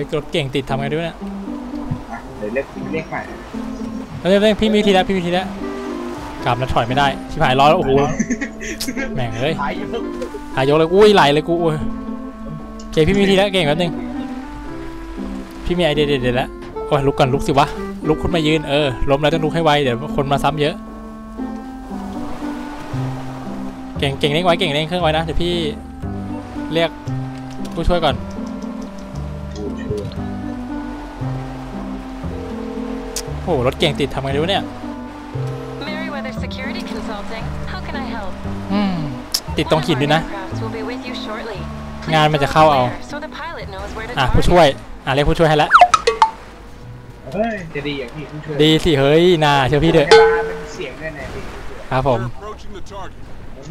ยรถเก่งติดทำไงด้วยเนี่ยอะเดี๋ยวเรียกเรียกใหม่เร่งเร่งพี่มีวิธีแล้วพี่มีวิธีแล้วกลับแล้วถอยไม่ได้ชิบหายร้อยแล้วโอ้โหแม่งเอ้ยหายอยู่หายกเลยอุ้ยไหลเลยกูอุ้ยโอเคพี่มีวิธีแล้วเก่งแป๊บนึงพี่มีไอเดียเด็ดๆแล้วโอ้ยลุกก่อนลุกสิวะลุกขึ้นมายืนเออล้มแล้วต้องลุกให้ไวเดี๋ยวคนมาซ้ำเยอะ เก่งเก่งเร่งไว้เก่งเร่งเครื่องไว้นะเดี๋ยวพี่เรียกผู้ช่วยก่อน โอ้โหรถเก่งติดทำไงดีวะเนี่ย Merryweather Security Consulting. How can I help? อืมติดตรงขีดด้วยนะ One of our aircrafts will be with you shortly. Please งานมันจะเข้าเอา tell us where, So the pilot knows where to อะผู้ target. ช่วย อะเรียกผู้ช่วยให้แล้วเฮ้ยจะดีอย่างพี่ผู้ช่วย ดีสิเฮ้ยนาเชื่อพี่เถอะเวลาเป็นเสียงด้วยนะพี่ครับผม We're approaching the target.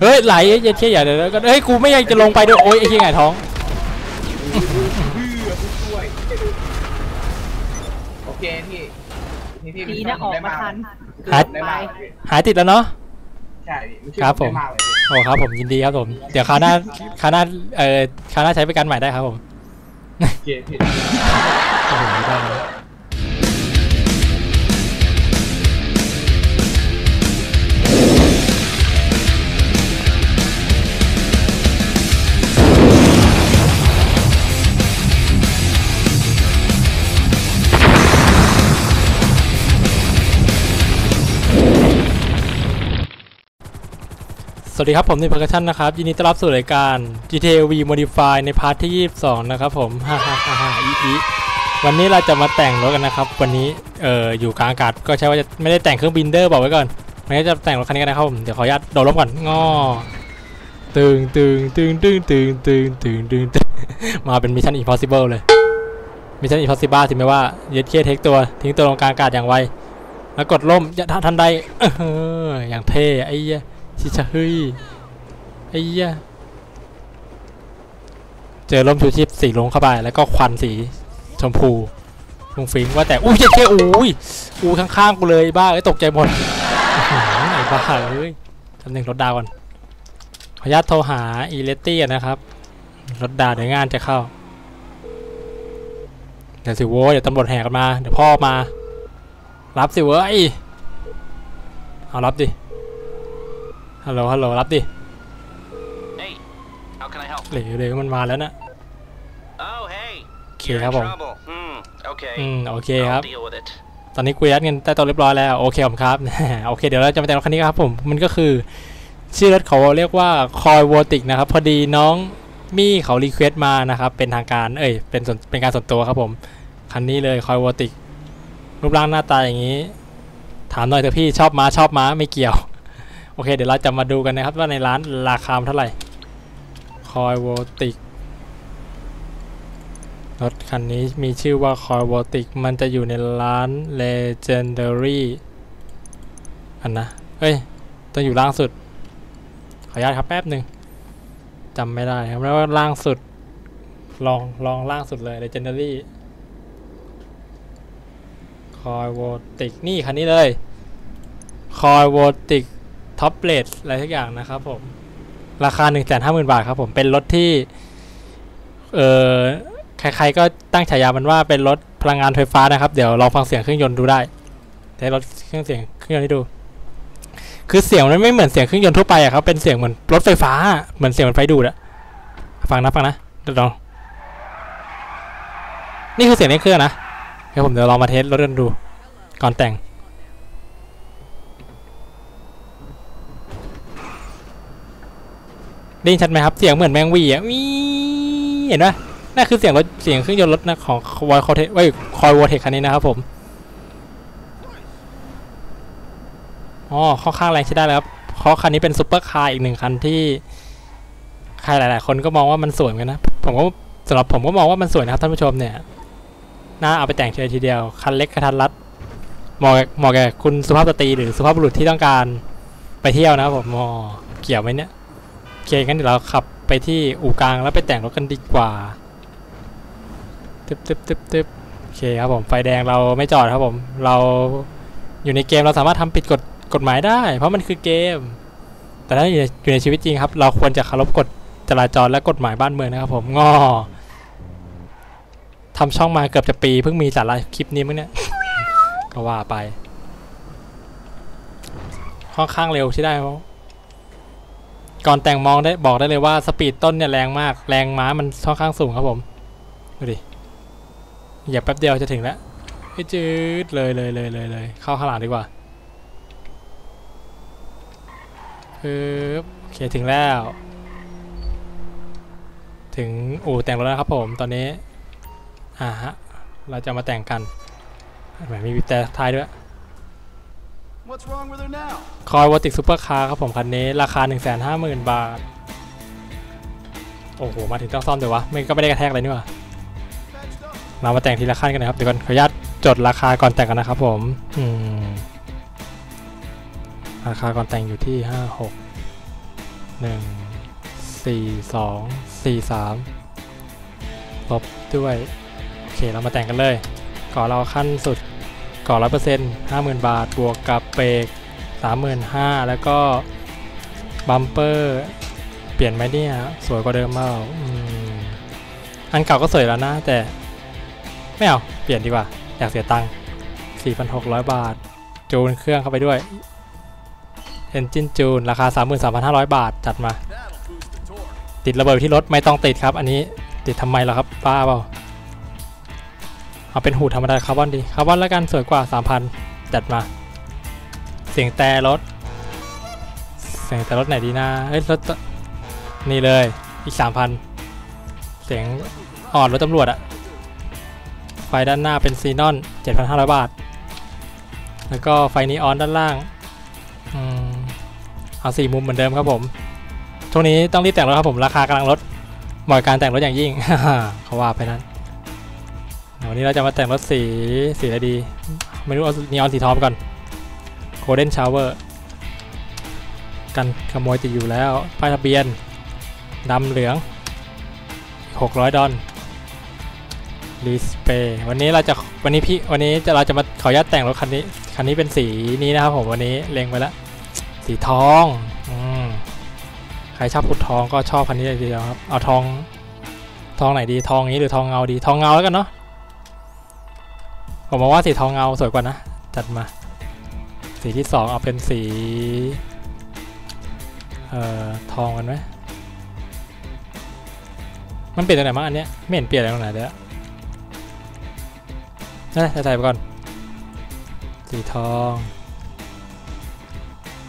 เฮ้ยไหลอย่าเชี่ยอย่าเดี๋ยวก็เฮ้ยกูไม่อยากจะลงไปด้วยโอ้ยไอ้เหี้ยหงายท้องเพื่อผู้ช่วยโอเคพี่ พี่พี่ดีนะออกมาทันหาได้มากเลยพี่หายติดแล้วเนาะใช่พี่ช่วยครับผมได้ากเลยพี่โอ้ครับผมยินดีครับผม เดี๋ยวคราวหน้าคราวหน้าเอ่อคราวหน้าใช้บริการใหม่ได้ครับผมโอเคพี่ สวัสดีครับผมนิพกชันนะครับ ยินดีต้อนรับสู่รายการ GTA V Modify ในพาร์ทที่ 22 นะครับผมฮ่าฮ่าฮ่าฮ่าอีอีวันนี้เราจะมาแต่งรถกันนะครับ วันนี้เอ่ออยู่กลางอากาศก็ใช่ว่าจะไม่ได้แต่งเครื่องบินเดอร์บอกไว้ก่อนวันนี้จะแต่งรถคันนี้กันนะครับผมเดี๋ยวขออนุญาตโดดลงก่อนงอตึงตึงตึงตึงตึงตึงตึงตึงตึงมาเป็นมิชชั่น impossible เลยมิชชั่น impossible ถึงแม้ว่าเย็ดเคเทคตัวทิ้งตัวลงกลางอากาศอย่างไวแล้วกดล่มอย่าทันใดเอออย่างเท่ไอ้ ชิชะเฮ้ยไอ้เหี้ยเจอร่มชูชีพสีลงเข้าไป แล้วก็ควันสีชมพูลุงฟิงว่าแต่อุ้ยเจ๊เจ๊อุ้ยอูข้างๆกูเลยบ้าเอ้ยตกใจหมดไอ้บ้าเอ้ยทำหนึ่งรถดาวก่อนขออนุญาตโทรหาอีเลตตี้นะครับรถดาวเดี๋ยวงานจะเข้าเดี๋ยวสิโว้เดี๋ยวตำรวจแหกันมา เดี๋ยวพ่อมา รับสิเว้ยเอารับดิ ฮัลโหลฮัลโหลรับดิ Hey, how can I help? เหลวเลยมันมาแล้วนะ Oh, hey. โอเค You're ครับ in ผม trouble. Hmm. Okay. อืมโอเคครับ I'll deal with it. ตอนนี้กูยัดเงินใต้โต๊ะเรียบร้อยแล้วโอเคผมครับ โอเคเดี๋ยวเราจะมาแต่งรถคันนี้ครับผมมันก็คือ ชื่อรถเขาเรียกว่าคอย v วติกนะครับ พอดีน้องมี่เขารีเควสต์มานะครับ เป็นทางการเอ้ยเป็นส่วนเป็นการส่วนตัวครับผมคันนี้เลยคอย v วติกรูปร่างหน้าตาอย่างนี้ ถามหน่อยเถอะพี่ชอบม้าชอบม้าไม่เกี่ยว โอเค เดี๋ยวเราจะมาดูกันนะครับว่าในร้านราคาเท่าไหร่คอย v วติกรถคันนี้มีชื่อว่า c o r v o t i c มันจะอยู่ในร้าน Legendary อันนะเอ้ยต้องอยู่ล่างสุด ขออนุญาตครับแป๊บหนึ่งจำไม่ได้ครับแล้วว่าล่างสุดลองลองล่างสุดเลย Legendary c o r v o t i c นี่คันนี้เลย c o r v o t i c Top r a t e อะไรทุกอย่างนะครับผม ราคา 150,000 บาทครับผมเป็นรถที่ เอ่อใครๆก็ตั้งฉายามันว่าเป็นรถพลังงานไฟฟ้านะครับ เดี๋ยวลองฟังเสียงเครื่องยนต์ดูได้เดี๋ยวรถเครื่องเสียงเครื่องยนต์ให้ดู คือเสียงมันไม่เหมือนเสียงเครื่องยนต์ทั่วไปอะครับเป็นเสียงเหมือนรถไฟฟ้าเหมือนเสียงมือนไฟดูดอะฟังนะฟังนะเดี๋ยวลองนี่คือเสียงในเครื่องนะเดี๋ยวผมเดี๋ยวลองมาเทสรถกันดู ก่อนแต่ง ได้ยินชัดไหมครับ เสียงเหมือนแมงวีอะวีเห็นปะนั่นคือเสียงรถเสียงเครื่องยนต์รถนะของวอยคอเทไว้คอยวอเทคคันนี้นะครับผมอ๋อค่อนข้างแรงใช้ได้แล้วครับเพราะคันนี้เป็นซุปเปอร์คาร์อีกหนึ่งคันที่ใครหลาย ๆ คนก็มองว่ามันสวยนกันนะผมก็สำหรับผมก็มองว่ามันสวยนะครับท่านผู้ชมเนี่ยน่าเอาไปแต่งเฉยทีเดียว คันเล็กกระทัดรัดเหมาะเหมาะแก่คุณสุภาพสตรีหรือสุภาพบุรุษที่ต้องการไปเที่ยวนะครับผมอ๋อเกี่ยวไหมเนี่ย เคงั้นเดี๋ยวเราขับไปที่อู่กลางแล้วไปแต่งรถกันดีกว่าตึ๊บตึ๊บตึ๊บตึ๊บโอเคครับผมไฟแดงเราไม่จอดครับผมเราอยู่ในเกมเราสามารถทำผิดกฎกฎหมายได้ เพราะมันคือเกม แต่ถ้าอยู่ในอยู่ในชีวิตจริงครับ เราควรจะเคารพกฎจราจรและกฎหมายบ้านเมืองนะครับผมงอทำช่องมาเกือบจะปีเพิ่งมีสาระคลิปนี้มั้งเนี่ยก็ว่าไปค่อนข้างเร็วใช่ได้เพราะ ก่อนแต่งมองได้บอกได้เลยว่าสปีดต้นเนี่ยแรงมาก แรงม้ามันค่อนข้างสูงครับผม ดูดิเหยียบแป๊บเดียวจะถึงแล้วไอ้จืดเลยเลยเลยเลยเลยเข้าข้างหลังดีกว่าปึ๊บโอเคถึงแล้ว ถึงอู่แต่งรถแล้วครับผมตอนนี้อ่าฮะเราจะมาแต่งกันแหมมีบีบแต่ท้ายด้วย คอยวอติกซูเปอร์คาร์ครับผมคันนี้ ราคา 1 5 0 0 0 0 บาท โอ้โห มาถึงต้องซ่อมเดี๋ยววะไม่ก็ไม่ได้กระแทกอะไรนี่ว่า Patched up. เรามาแต่งทีละขั้นกันนะครับเดี๋ยวก่อนขออนุญาตจดราคาก่อนแต่งกันนะครับผมอืมราคาก่อนแต่งอยู่ที่ห้าหกหนึ่งสี่สองสี่สามลบด้วย โอเคเรามาแต่งกันเลยก่อนเราขั้นสุด ก่อนร้อยเปอร์เซ็นต์ห้าหมื่นบาท บวกกับเบรกสามหมื่นห้าแล้วก็บัมเปอร์เปลี่ยนไหมเนี่ย สวยกว่าเดิมเปล่าอ,อันเก่าก็สวยแล้วนะ แต่ ไม่เอา เปลี่ยนดีกว่า อยากเสียตังค์4,600 บาท จูนเครื่องเข้าไปด้วย Engine จูน ราคา 33,500 บาท จัดมา ติดระเบิดที่รถไม่ต้องติดครับ อันนี้ติดทำไมล่ะครับป้าเปล่า เอาเป็นหูธรรมดาคาร์บอนดีคาร์บอนแล้วกันสวยกว่า 3,000 จัดมา เสียงแต่รถ เสียงแต่รถไหนดีนะเอ้ยรถนี่เลยอีก 3,000 เสียงอ่อนรถตำรวจอะไฟด้านหน้าเป็นซีนอน 7,500 บาท แล้วก็ไฟนีออนด้านล่างอเอาสี่มุมเหมือนเดิมครับผมช่วงนี้ต้องรีบแต่งรถครับผมราคากำลังลดเหมาะการแต่งรถอย่างยิ่งเขาว่าไปนั้น วันนี้เราจะมาแต่งรถสีสีอะไรดีไม่รู้เอานีออนสีทองก่อน Golden Shower กันขโมยติดอยู่แล้วป้ายทะเบียนดำเหลือง 600 ดอลรีสเปย์วันนี้เราจะวันนี้พี่วันนี้จะเราจะมาขออนุญาตแต่งรถคันนี้คันนี้เป็นสีนี้นะครับผมวันนี้เล็งไปแล้วสีทองอืมใครชอบขุดทองก็ชอบคันนี้เลยทีเดียวครับเอาทองทองไหนดีทองนี้หรือทองเงาดีทองเงาแล้วกันเนาะ ผมมองว่าสีทองเงาสวยกว่านะ จัดมา สีที่สองเอาเป็นสี เอ่อ ทองกันไหมมันเปลี่ยนตรงไหนบ้างอันเนี้ยไม่เห็นเปลี่ยนอะไรตรงไหนเลยอะเอ้ยใส่ไปก่อน สีทอง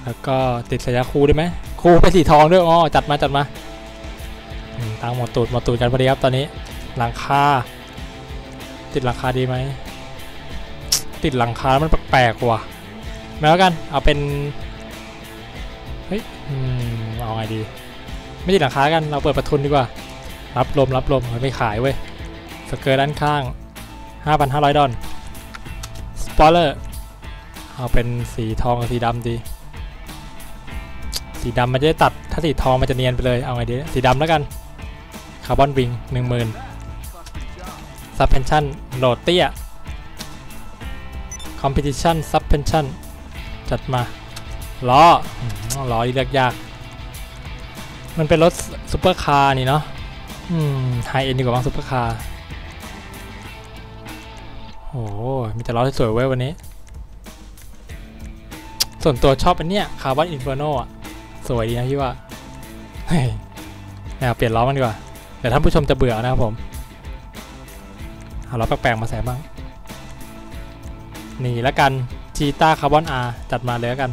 แล้วก็ติดสายาคูได้ไหมคูไปสีทองด้วยอ๋อจัดมาจัดมาตังหมดตูดหมดตูดกันพอดีครับตอนนี้หลังคาติดหลังคาดีไหม ติดหลังคาแล้วมันแปลกๆว่ะไม่แล้วกัน เอาเป็น เฮ้ยอืมเอาไงดี ไม่ติดหลังคากัน เราเปิดประทุนดีกว่า รับลมรับลมเอาไปขายเว้ย สเกอร์ด้านข้าง 5,500 ดอลสปอเลอร์ เอาเป็นสีทองกับสีดำดี สีดำมันจะได้ตัด ถ้าสีทองมันจะเนียนไปเลย เอาไงดี สีดำแล้วกัน คาร์บอนวิงหนึ่งหมื่นซับเพนชั่นโหลดเตี้ย คอมเพติชันซับเพนชั่นจัดมาล้อล้อเลือกยาก มันเป็นรถซูเปอร์คาร์นี่เนาะอืมไฮเอ็นดีกว่าบ้างซูเปอร์คาร์โอ้โหมีแต่ล้อที่สวยเว้ยวันนี้ ส่วนตัวชอบอันเนี้ยคาร์บอนอินเฟอร์โนอะ สวยดีนะพี่ว่าเฮ้ยแนวเปลี่ยนล้อมันดีกว่าเดี๋ยวท่านผู้ชมจะเบื่อนะครับผม เอาล้อแปลกๆมาใส่บ้าง นี่แล้วกันจีต้าคาร์บอนอาจัดมาเลยแล้วกัน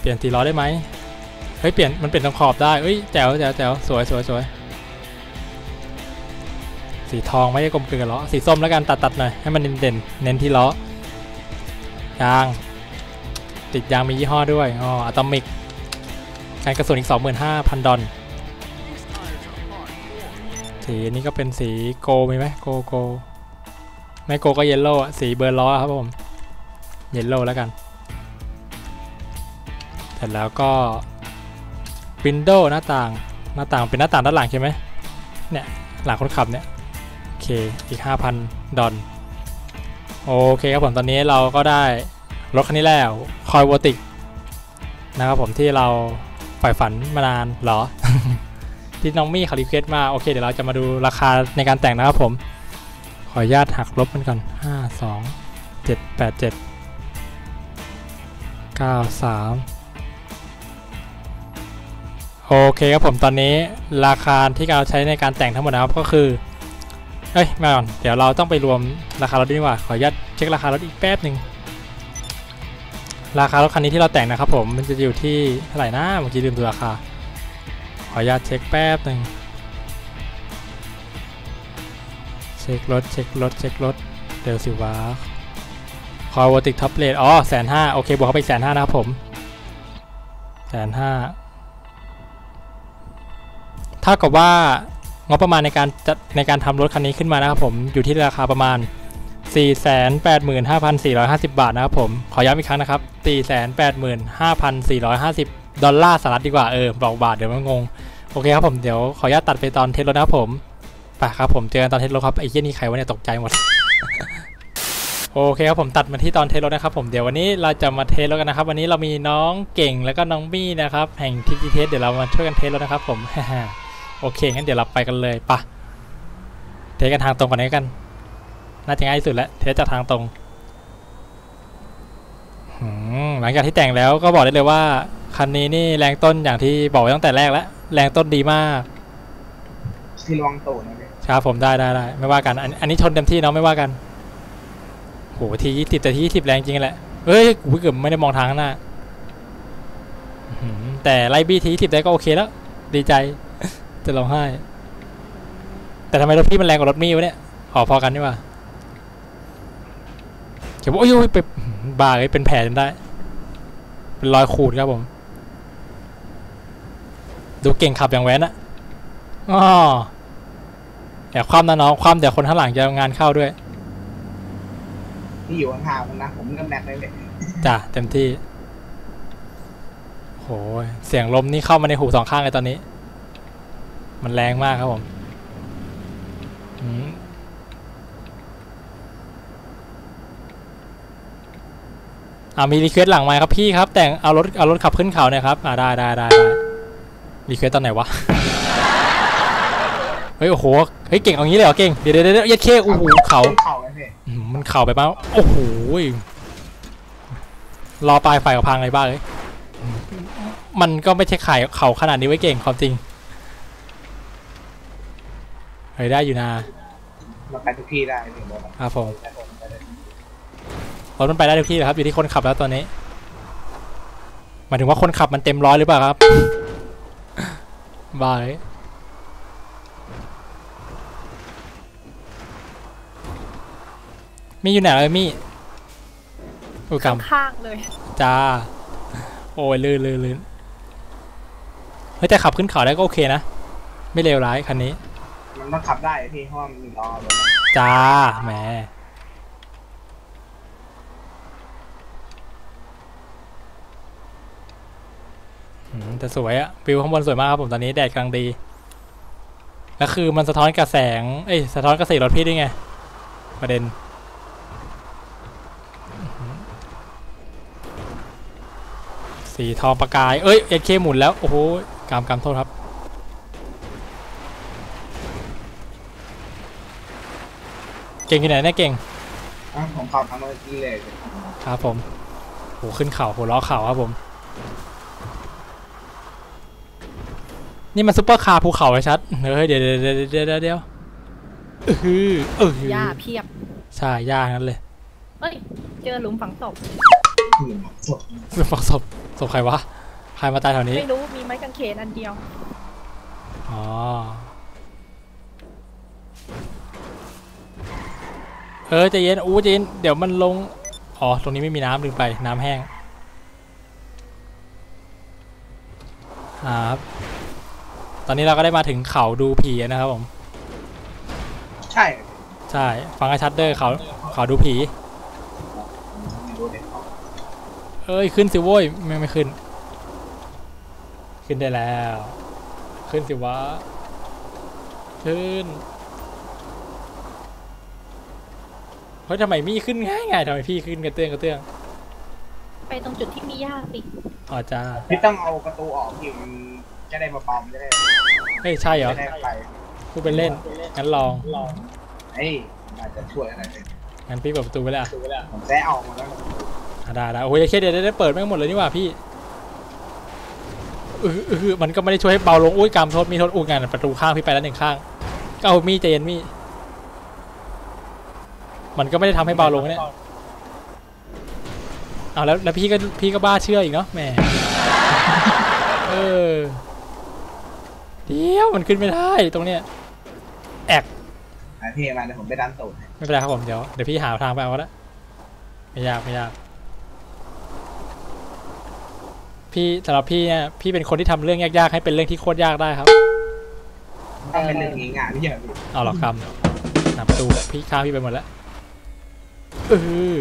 เปลี่ยนตีล้อได้ไหมเฮ้ยเปลี่ยนมันเปลี่ยนตรงขอบได้เอ้ยแจ๋วแจ๋วแจ๋วสวยสวยสวยสีทองไม่ได้กลมกลืนกับล้อสีส้มแล้วกันตัดตัดหน่อยให้มันเด่นเน้นที่ล้อยาง ติดยางมียี่ห้อด้วยอ๋ออะตอมิกการกระสุนอีก 25,000 ดอลสีอันนี้ก็เป็นสีโกมีไหมโกโก ไมโกก็เยลโล่อะสีเบอร์ล้อครับผม เยลโล่แล้วกัน เสร็จแล้วก็วินโดว์หน้าต่างหน้าต่างเป็นหน้าต่างด้านหลังใช่ไหมเนี่ยหลังคนขับเนี่ยโอเคอีก 5,000 ดอลโอเคครับผมตอนนี้เราก็ได้รถคันนี้แล้วคอยวอติกนะครับผมที่เราใฝ่ฝันมานานเหรอ ที่น้องมี่เขารีเควสมา โอเค เดี๋ยวเราจะมาดูราคาในการแต่งนะครับผม ออนุญาตหักลบมันก่อนห้าสองเจ็ดแปดเจ็ดเก้าสามโอเคครับผมตอนนี้ราคาที่เราใช้ในการแต่งทั้งหมดนะครับก็คือ เอ้ยมาก่อน เดี๋ยวเราต้องไปรวมราคารถดีกว่า ขออนุญาตเช็คราคารถอีกแป๊บหนึ่งราคารถคันนี้ที่เราแต่งนะครับผมมันจะอยู่ที่เท่าไหร่นะเมื่อกี้ลืมดูราคา ขออนุญาตเช็คแป๊บหนึ่ง ช็ครถเช็ครถเช็ครถเดี๋ยวสิวะคอวอติกท็อปเลทอ๋อแสนห้าโอเคบวกเข้าไปแสนห้านะครับผมแสนห้าเท่ากับว่างบประมาณในการจัดในการทำรถคันนี้ขึ้นมานะครับผมอยู่ที่ราคาประมาณ 485,450 บาทนะครับผม ขอย้ำอีกครั้งนะครับ 485,450 ดอลลาร์สหรัฐดีกว่าเออบอกบาทเดี๋ยวมันงง โอเคครับผมเดี๋ยวขออนุญาตตัดไปตอนเทสรถนะครับผม ไปครับผมเจอกันตอนเทสรถครับไอ้เหี้ยนี่ใครวะเนี่ยตกใจหมด โอเคครับผมตัดมาที่ตอนเทสรถนะครับผมเดี๋ยววันนี้เราจะมาเทสรถกันนะครับ วันนี้เรามีน้องเก่งแล้วก็น้องบี้นะครับแห่งทิกเทสเดี๋ยวเรามาช่วยกันเทสรถนะครับ ผมโอเคงั้นเดี๋ยวเราไปกันเลยปะเทสกันทางตรงก่อนนี้กัน น่าจะง่ายที่สุดแล้วเทสจากทางตรงหลังจากที่แต่งแล้วก็บอกได้เลยว่าคันนี้นี่แรงต้นอย่างที่บอกไว้ตั้งแต่แรกแล้วแรงต้นดีมากที่ระวังโตนะ ครับผมได้ได้ได้ไม่ว่ากันอันอันนี้ชนเต็มที่เนาะไม่ว่ากันโหทียี่สิบแต่ทียี่สิบแรงจริงแหละเฮ้ยกูเกือบไม่ได้มองทางข้างหน้าแต่ไล่บี้ทียี่สิบได้ก็โอเคแล้ว ดีใจ จะร้องไห้ แต่ทำไมรถพี่มันแรงกว่ารถมี่วะเนี่ยขอพอกันดีกว่าเขียนว่าโอ้ยไปบาเลยเป็นแผลจนได้ เป็นรอยขูดครับผม ดูเก่งขับอย่างแว้นอะอ๋อ แต่ความนะน้องความเดี๋ยวคนข้างหลังจะงานเข้าด้วยที่อยู่ห่างๆมันนะผมเริ่มแม็กเลยเนี่ยจ้ะเต็มที่โหยเสียงลมนี่เข้ามาในหูสองข้างเลยตอนนี้ มันแรงมากครับผมอืมอ่ามีรีเควสหลังไมค์ครับพี่ครับ แต่งเอารถเอารถขับขึ้นเขาหน่อยครับ อ่าได้ได้ได้ได้รีเควสตอนไหนวะ เฮ้ยโอ้โหเฮ้ยเก่งเอางี้เลยเหรอเก่งเดี๋ยวเดี๋ยวเดี๋ยวยัดเคโอ้โหเขาเข่าเลยพี่อืมมันเข่าไปบ้างโอ้โหยรอปลายไฟกับพังเลยบ้าเลยอืมมันก็ไม่ใช่ขายเข่าขนาดนี้ไว้เก่งความจริงเฮ้ยได้อยู่นะมาไปทุกที่ได้พี่บอกว่าครับผมแต่ผมไปเลยรถมันไปได้ทุกที่เลยครับอยู่ที่คนขับแล้วตอนนี้หมายถึงว่าคนขับมันเต็มร้อยหรือเปล่าครับบ้าเลย มีอยู่ไหนเลยมี่อุยกรรมข้างๆเลย จ้า โอ้ยลื่นลื่นลื่นเฮ้ยแต่ขับขึ้นเขาได้ก็โอเคนะ ไม่เลวร้ายคันนี้ มันต้องขับได้พี่เพราะว่ามันมีล้อเลยจ้าแหมอืมแต่สวยอะวิวข้างบนสวยมากครับผมตอนนี้แดดกำลังดี แล้วคือมันสะท้อนกับแสง เอ้ย สะท้อนกับสีรถพี่ด้วยไง ประเด็น สีทองประกาย เอ้ยเอเคหมุนแล้ว โอ้โหกำกำโทษครับ เก่งที่ไหนเนี่ยเก่งอะผมขับทำเมื่อกี้เลยครับผมโหขึ้นเขาหัวล้อเข่าครับผม นี่มันซุปเปอร์คาร์ภูเขาไอ้ชัด เฮ้ยเดี๋ยวเดี๋ยวเดี๋ยวเดี๋ยวเดี๋ยวเดี๋ยวเออหือเออหือหญ้าเพียบใช่ย่างั้นเลย เอ้ย เจอหลุมฝังศพหนึ่งศพฝังศพ ศพใครวะ ใครมาตายแถวนี้ ไม่รู้ มีไม้กางเขนอันเดียว อ๋อ เออใจเย็น อู้ใจเย็น เดี๋ยวมันลง อ๋อ ตรงนี้ไม่มีน้ำลืมไป น้ำแห้ง ครับ ตอนนี้เราก็ได้มาถึงเขาดูผีนะครับผม ใช่ ใช่ ฟังให้ชัดเดอร์เขาเขาดูผีไม่รู้ เลยเอ้ยขึ้นสิโว้ยไม่ไม่ขึ้น ขึ้นได้แล้ว ขึ้นสิวะ ขึ้นเฮ้ยทำไมมี่ขึ้นง่ายไงทำไมพี่ขึ้นกระเตื้องกระเตื้องไปตรงจุดที่มีหญ้าสิอ๋อจ้าพี่ต้องเอาประตูออกพี่มันจะได้มาปั๊มจะได้ฮ้ยใช่เหรอไม่ได้ไปพูดเป็นเล่นงั้นลองเฮ้ยอาจจะช่วยอะไรเลยงั้นพี่เปิดประตูไปแล้วผมแซะออกมาแล้วอะ ได้ได้โอ้ยเคเดี๋ยวเดี๋ยวเดี๋ยวเปิดไม่งหมดเลยนี่หว่าพี่เออเออมันก็ไม่ได้ช่วยให้เบาลงอุ้ยกำโทษมีโทษอุ้ยงานประตูข้างพี่ไปแล้วหนึ่งข้างก็เอามีใจเย็นมีมันก็ไม่ได้ทำให้เบาลงเนี่ยเอาแล้วแล้วพี่ก็พี่ก็บ้าเชื่ออีกเนาะแหมเออเดี๋ยวมันขึ้นไม่ได้ตรงเนี้ยแอกอะพี่มาเดี๋ยวผมไปดันตูดให้ไม่เป็นไรครับผมเดี๋ยวเดี๋ยวพี่หาทางไปเอาก็ได้ไม่ยากไม่ยาก พี่สำหรับพี่เนี่ยพี่เป็นคนที่ทำเรื่องยากๆให้เป็นเรื่องที่โคตรยากได้ครับต้องเป็นเรื่องง่ายๆไม่ใช่เหรอพี่เอาหรอกคำหนาประตูพี่ข้ามพี่ไปหมดแล้วเออ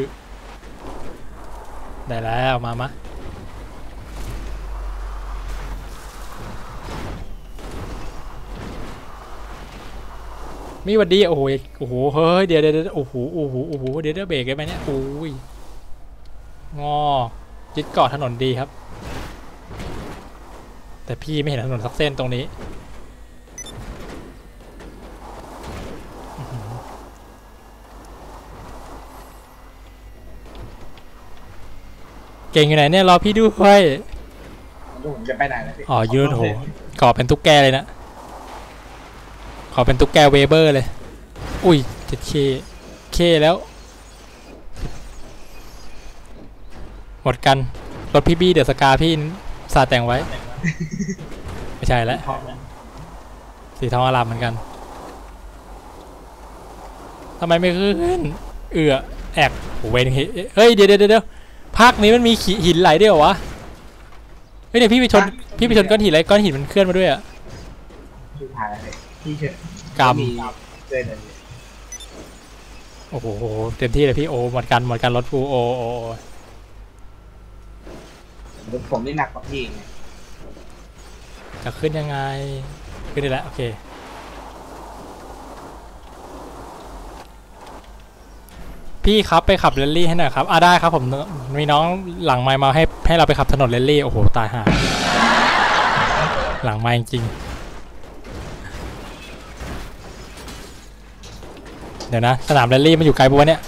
ได้แล้วมามะมีหวันดีโอ้โหโอ้โหเฮ้ยเดี๋ยวเดี๋ยวเดี๋ยวโอ้โหโอ้โหโอ้โหเดี๋ยวเดี๋ยวเบรกได้ไหมเนี่ยโอ้ยงอยึดเกาะถนนดีครับ แต่พี่ไม่เห็นถนนสักเส้นตรงนี้เก่งอยู่ไหนเนี่ยรอพี่ด้วยดูผมจะไปไหนแล้วพี่อ๋อยืนโหก่อเป็นตุ๊กแกเลยนะ ขอเป็นตุ๊กแกเวเบอร์เลย อุ้ยเจ็ดเคเคแล้ว หมดกัน รถพี่บี้เดอะสกาพี่สาดแต่งไว้ ไม่ใช่แล้วพร้อมแล้วสีทองอารามเหมือนกันทำไมไม่ขึ้น เอือแอกโหเวนเฮเฮ้ยเดี๋ยวเดี๋ยวเดี๋ยวภาคนี้มันมีขีหินไหลด้วยเหรอวะเฮ้ยเดี๋ยวพี่ไปชนพี่ไปชนก้อนหินอะไรก้อนหินมันเคลื่อนมาด้วยอะพี่พาอะไรพี่เชื่อกรรมมีเกินเลยโอ้โหเต็มที่เลยพี่โอหมดกันหมดกันรถฟูโอโอโอผมนี่หนักกว่าพี่ไง จะขึ้นยังไง ขึ้นได้แล้วโอเค พี่ครับไปขับเรลลี่ให้หน่อยครับอ่าได้ครับผมมีน้องหลังไมค์มาให้ให้เราไปขับถนนเรลลี่โอ้โหตายห่าหลังไมค์จริงๆเดี๋ยวนะสนามเรลลี่มันอยู่ไกลบัวะเนี่ย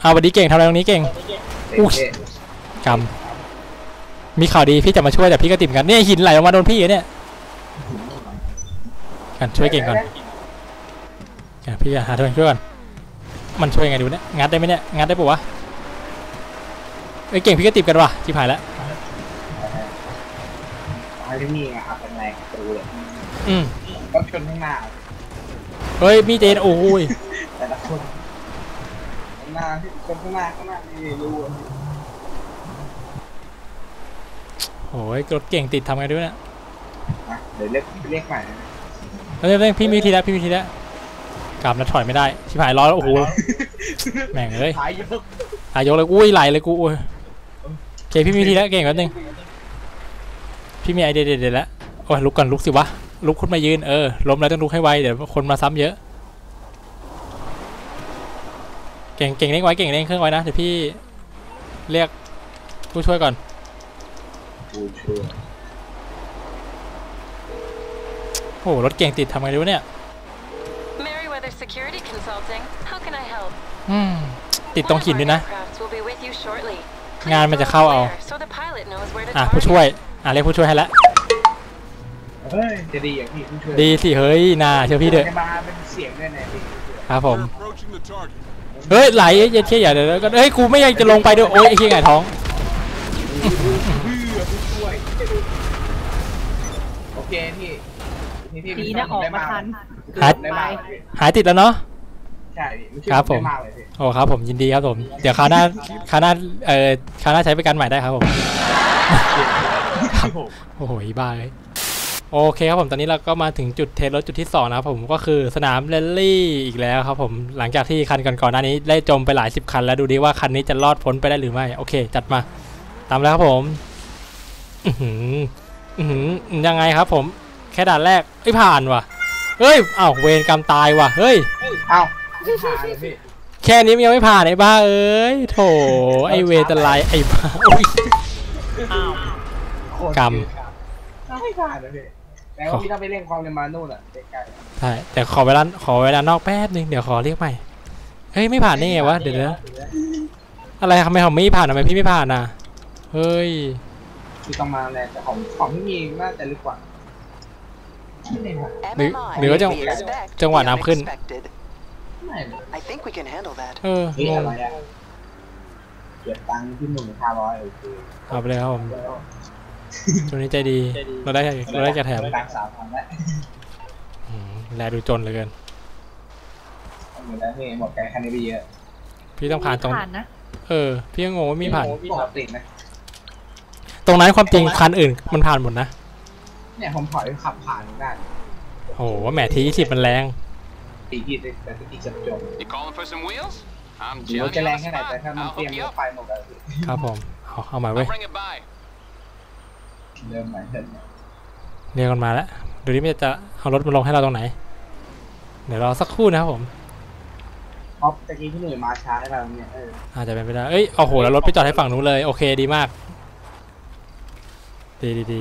เอาวันนี้เก่งทำอะไรตรงนี้เก่งอุ๊ยเท่กรรมมีข่าวดีพี่จะมาช่วยแต่พี่ก็ติ่มกันเนี่ยหินไหลลงมาโดนพี่เหรอเนี่ย กันช่วยเก่งก่อนอะพี่หาทางช่วยก่อนมันช่วยไงดูเนี่ยงัดได้ไหมเนี่ยงัดได้ปะวะเอ้ยเก่งพี่ก็ติดกันว่ะชิบหายแล้วไอ้ที่นี่ไงครับเป็นแรงประตูเลยอืมต้องชนข้างหน้าเฮ้ยมีเจนโอ้ยแต่ละคนข้างหน้าที่ชนข้างหน้าข้างหน้านี่รู้อะโอ้ยรถเก่งติดทำไงด้วยเนี่ยอะเดี๋ยวเรียกเรียกใหม่นะ เร่งเร่งพี่มีวิธีแล้วพี่มีวิธีแล้วกลับแล้วถอยไม่ได้ ชิบหายร้อยแล้วโอ้โหแม่งเลยหายยกอายกเลยอุ้ยไหลเลยกูอุ้ยโอเคพี่มีวิธีแล้วเก่งแป๊บนึงพี่มีไอเดียเด็ดๆแล้วโอ้ยลุกก่อนลุกสิวะลุกขึ้นมายืนเออล้มแล้วต้องลุกให้ไวเดี๋ยวคนมาซ้ำเยอะ เก่งเก่งเร่งไว้เก่งเร่งเครื่องไว้นะเดี๋ยวพี่เรียกผู้ช่วยก่อนกูชัวร์ โอ้โหรถเก่งติดทำไงดีวะเนี่ย Merryweather Security Consulting. How can I help? อืมติดตรงหินด้วยนะ One of our aircrafts will be with you shortly. งานมันจะเข้าเอา Please go where, So the pilot knows where to อะ target. ผู้ช่วย อะเรียกผู้ช่วยให้แล้วเฮ้ยจะดีอย่างพี่ผู้ช่วย ดีสิเฮ้ยนาเชื่อพี่เถอะจะมาเป็นเสียงด้วยนะพี่ครับผม We're approaching the target. เฮ้ยไหลอย่าเชี่ยอย่าเดี๋ยวก็เฮ้ยกูไม่อยากจะลงไปด้วยโอ้ยไอ้เหี้ยไงายท้องเพื่อผู้ช่วยโอเคพี่ พี่พี่ดีนะออกมาทันหาได้มากเลยพี่หายติดแล้วเนาะใช่พี่ช่วยครับผมได้มากเลยพี่โอ้ครับผมยินดีครับผม เดี๋ยวคราวหน้าคราวหน้าเอ่อคราวหน้าใช้บริการใหม่ได้ครับผมครับผมโอ้โหบ้าเลยโอเคครับผมตอนนี้เราก็มาถึงจุดเทสรถจุดที่สองนะครับผมก็คือสนามแรลลี่อีกแล้วครับผมหลังจากที่คันก่อนๆหน้านี้ได้จมไปหลายสิบคัน แล้วดูดิว่าคันนี้จะรอดพ้นไปได้หรือไม่โอเค จัดมาตามแล้วครับผม อื้อหืออื้อหือยังไงครับผม แค่ด่านแรกไม่ผ่านว่ะเฮ้ยอ้าวเวรกรรมตายว่ะเฮ้ยเอ้าไม่ผ่านเลยพี่แค่นี้มันยังไม่ผ่านไอ้บ้าเอ้ยโถไอ้เวรตะไลไอ้บ้าอุ๊ยโคตกรรมไม่ผ่านเลยพี่แต่ว่าพี่ต้องไปเล่นความเรยนมานู่นอะใกล้ๆใช่แต่ขอเวลาขอเวลานอกแป๊บนึงเดี๋ยวขอเรียกใหม่เฮ้ยไม่ผ่านนี่ไงวะเดี๋ยวเดี๋ยวอะไรทำไมของมี่ผ่านทำไมพี่ไม่ผ่านอะเฮ้ยคือต้องมาแน่แต่ของของที่มีน่าจะลึกกว่าไม่ผ่าน หรือหรือว่าจังจังหวะน้ำขึ้นไม่เลย I think we can handle that. เออเฮ้ยงอะงไรอะเก็บตังค์ที่หนึ่งห้าร้อยโอเคเอาไปเลยครับผมช่วงนี้ใจดี เราได้เราได้จะแถมตังค์สามพันแล้วอืมแลดูจนเหลือเกินหมดแล้วนี่หมดแกคันนี้ไปเยอะ พี่ต้องผ่านตรงผ่านนะเออ พี่ก็งงว่ามีผ่านปกตินะตรงนั้นความจริงคันอื่นมันผ่านหมดนะ เนี่ยผมถอยขับผ่านได้โอ้โหแหมทียี่สิบมันแรงตีกีดแต่ตีกีดจะจบ You calling for some wheels? I'm เดี๋ยว Johnny จะแรง on the แค่ไหน spot. แต่ถ้ามัน I'll เตรียม hook ร you ถ up. ไฟหมดแล้วครับผมเอาเอาใหม่เว้ย I'll bring it by. เริ่มใหม่เริ่มใหม่เรียกกันมาแล้วดูดิมันจะเอารถมาลงให้เราตรงไหน เดี๋ยวรอสักครู่นะครับผมเพราะตะกี้พี่หนุ่ยมาช้าให้เราเนี่ยเอออาจจะเป็นไปได้เอ้ยโอ้โหแล้วรถไปจอดให้ฝั่งนู้นเลย โอเคดีมาก ดีดีดี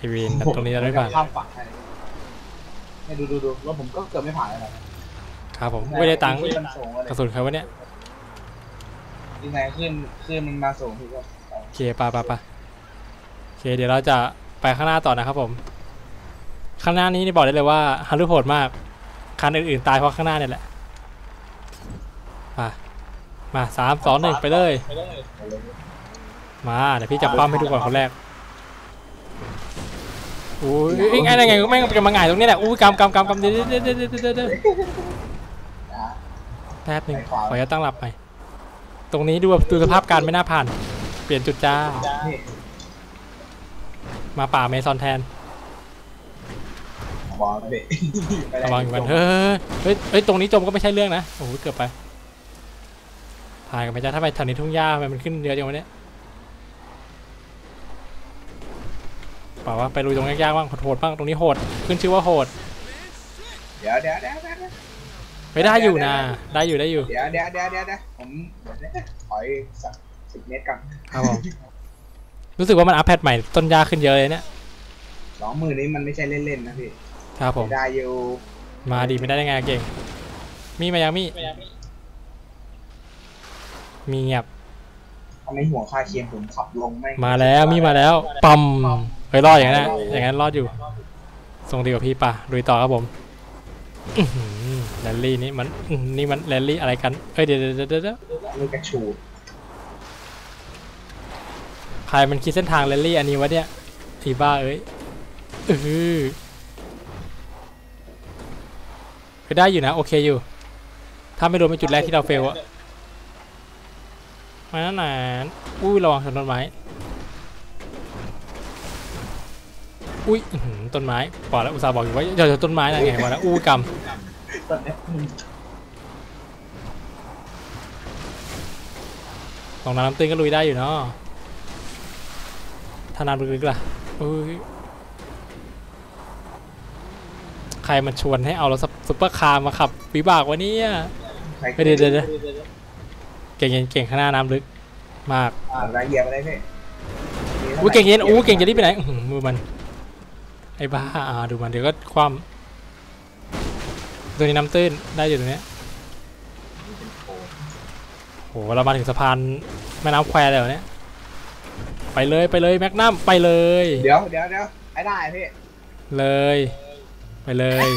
ไอวีนแต่ตรงนี้เราไม่ผ่านข้ามฝั่งให้เนี่ยดูดูดูรถผมก็เกือบไม่ผ่านแล้วนะครับผมไม่ได้ตังค์ขึ้นมันสูงเลยกระสุนใครวะเนี่ยยังไงขึ้นขึ้นมันมาสูงพี่ก็โอเคปะปะปะโอเค เดี๋ยวเราจะไปข้างหน้าต่อนะครับผม ข้างหน้านี้นี่บอกได้เลยว่าฮัลลุโหดมาก คันอื่นๆตายเพราะข้างหน้าเนี่ยแหละมามาสามสองหนึ่งไปเลย มาเดี๋ยวพี่จับปั้มให้ดูก่อนคนแรก อุ้ยเอ้ไงไงไงแม่งจะมาไงายตรงนี้แหละอุ้ยกำกำกำกำเดี๋ยวเดี๋ยวเดี๋ยวเดี๋ยวเดี๋ยวเดแป๊บหนึงขออนุญาตั้งหลับไป ตรงนี้ดูดูสภาพการไม่น่าผ่าน เปลี่ยนจุดจ้า มาป่าเมซอนแทนบอลเบะระวังกันเฮ้ยเฮ้ยตรงนี้จมก็ไม่ใช่เรื่องนะโอ้โหเกือบไปผ่านกันไปจ้าถ้าไปแถวนี้ทุ่งหญ้าทำไมมันขึ้นเยอะจังวะเนี่ย เปล่าว่าไปลุยตรงยากๆบ้างโหดๆบ้างตรงนี้โหดขึ้นชื่อว่าโหดเดี๋ยวเดี๋ยวเดี๋ยวเดี๋ยวไปได้อยู่นะได้อยู่ได้อยู่เดี๋ยวเดี๋ยวเดี๋ยวเดี๋ยวเดี๋ยวผมเดี๋ยวถอยสักสิบเมตรก่อนครับผมรู้สึกว่ามันอัพแพทใหม่ต้นยาขึ้นเยอะเลยเนี่ยสองมือนี้มันไม่ใช่เล่นๆนะพี่ครับผมได้อยู่มาดีไม่ได้ได้ไงเก่ง มีมายังมีมีเงียบทำไมหัวคาเคียงผมขับลงไม่มาแล้วมีมาแล้วปั๊ม เฮ้ยรอดอย่างนั้นอย่างนั้นรอดอยู่ส่งดีกว่าพี่ป่ะลุยต่อครับผมแรลลี่นี่มันนี่มันแรลลี่อะไรกันเอ้ยเดี๋ยวเดี๋ยวเดี๋ยวเดี๋ยวมือกระชูใครมันคิดเส้นทางแรลลี่อันนี้วะเนี่ยอีบ้าเอ้ยเออไปได้อยู่นะ โอเคอยู่ ถ้าไม่โดนเป็นจุดแรกที่เราเฟลอะมาหนานอุ้ยระวังชนต้นไม้ อุ้ยอื้อหือต้นไม้บอกแล้วอุตส่าห์บอกอยู่ว่าอย่าชนต้นไม้นะไงวะแล้วอู้ยกำต้นเนี้ยตรงน้ำตื้นก็ลุยได้อยู่เนาะถ้าน้ำลึกๆล่ะอุ้ยใครมันชวนให้เอารถซุปเปอร์คาร์มาขับวิบากวะเนี่ยใครเฮ้ยเดี๋ยวเดี๋ยวเดี๋ยวเก่งเย็นเก่งข้างหน้าน้ำลึกมากอ่าแล้วเหยียบอะไรพี่อุ้ยเก่งเย็นอู้เก่งจะรีบไปไหนอื้อหือมือมัน ไอ้บ้าอ่าดูมันเดี๋ยวก็คว่ำตัวนี้น้ำตื้นได้อยู่ตรงเนี้ยโหเรามาถึงสะพานแม่น้ำแควแล้วเนี่ยไปเลยไปเลยแมกนัมไปเลย เดี๋ยวเดี๋ยวเดี๋ยวไอ้ได้พี่เลย ไปเลย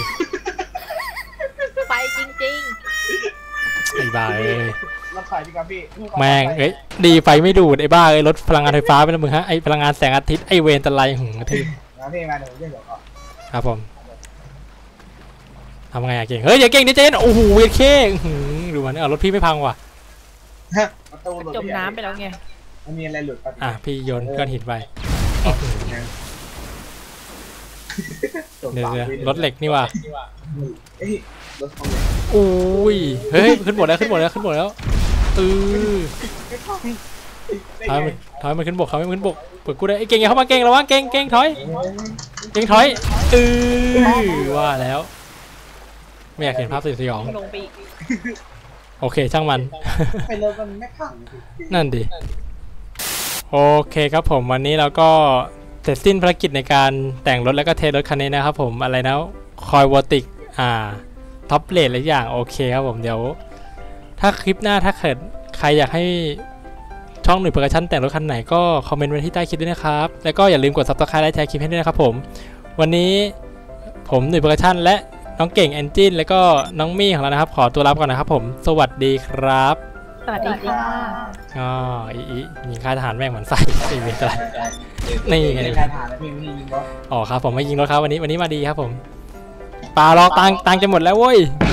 ไปจริงไอ้บ้าเอ้ยรถไฟดีกว่าพี่แม่งเอ้ยดีไฟไม่ดูดไอ้บ้าเอ้ยรถพลังงานไฟฟ้าไปแล้วมึงฮะไอ้พลังงานแสงอาทิตย์ไอ้เวนตะไลหึงกระทืบนะ พี่มาเดี๋ยวผมจะเดี๋ยวก่อนครับผมทำไงอะเก่ง เฮ้ยอย่าเก่งดิเจนโอ้โหเวทเคอื้อหือดูมันเอารถพี่ไม่พังว่ะประตูหลุดๆจมน้ำไปแล้วไงมันมีอะไรหลุดปะอะพี่โยนก้อนหินไปจมเดี๋ยวปากเดี๋ยวพี่รถเหล็กนี่ว่ะเอ้ยรถของเหล็กอุ้ย เฮ้ย ขึ้นหมดแล้วขึ้นหมดแล้วขึ้นหมดแล้วเออ ถอยมันถอยมันขึ้นบกถอยมันขึ้นบกเปิดกูได้ไอ้เก่งอย่าเข้ามาเก่งระวังเก่งเก่งถอยเก่งถอยเออว่าแล้ว ไม่อยากเห็นภาพสยองลงไปอีกโอเคช่างมันไปรถมันไม่พังนั่นดิโอเคครับผมวันนี้เราก็เสร็จสิ้นภารกิจในการแต่งรถแล้วก็เทรถคันนี้นะครับผมอะไรนะคอยวอติกอ่าท็อปเลทหรืออย่างโอเคครับผมเดี๋ยว ถ้าคลิปหน้าถ้าเกิดใครอยากให้ ช่องหนุ่ยโปรดักชั่นแต่งรถคันไหนก็คอมเมนต์ไว้ที่ใต้คลิปด้วยนะครับ แล้วก็อย่าลืมกด subscribe และแชร์คลิปให้ด้วยนะครับผม วันนี้ผมหนุ่ยโปรดักชั่นและน้องเก่งแอนจินแล้วก็น้องมี่ของเรานะครับ ขอตัวลาไปก่อนนะครับผม สวัสดีครับสวัสดีค่ะอ๋ออีอีมีค่ายทหารแม่งเหมือนใส่อีเวนต์อะไรนี่ไงในการหาแล้วพี่ไม่ได้ยิงรถอ๋อครับผมไม่ยิงรถครับวันนี้วันนี้มาดีครับผมปลาล็อกตังตังจะหมดแล้วเว้ยเ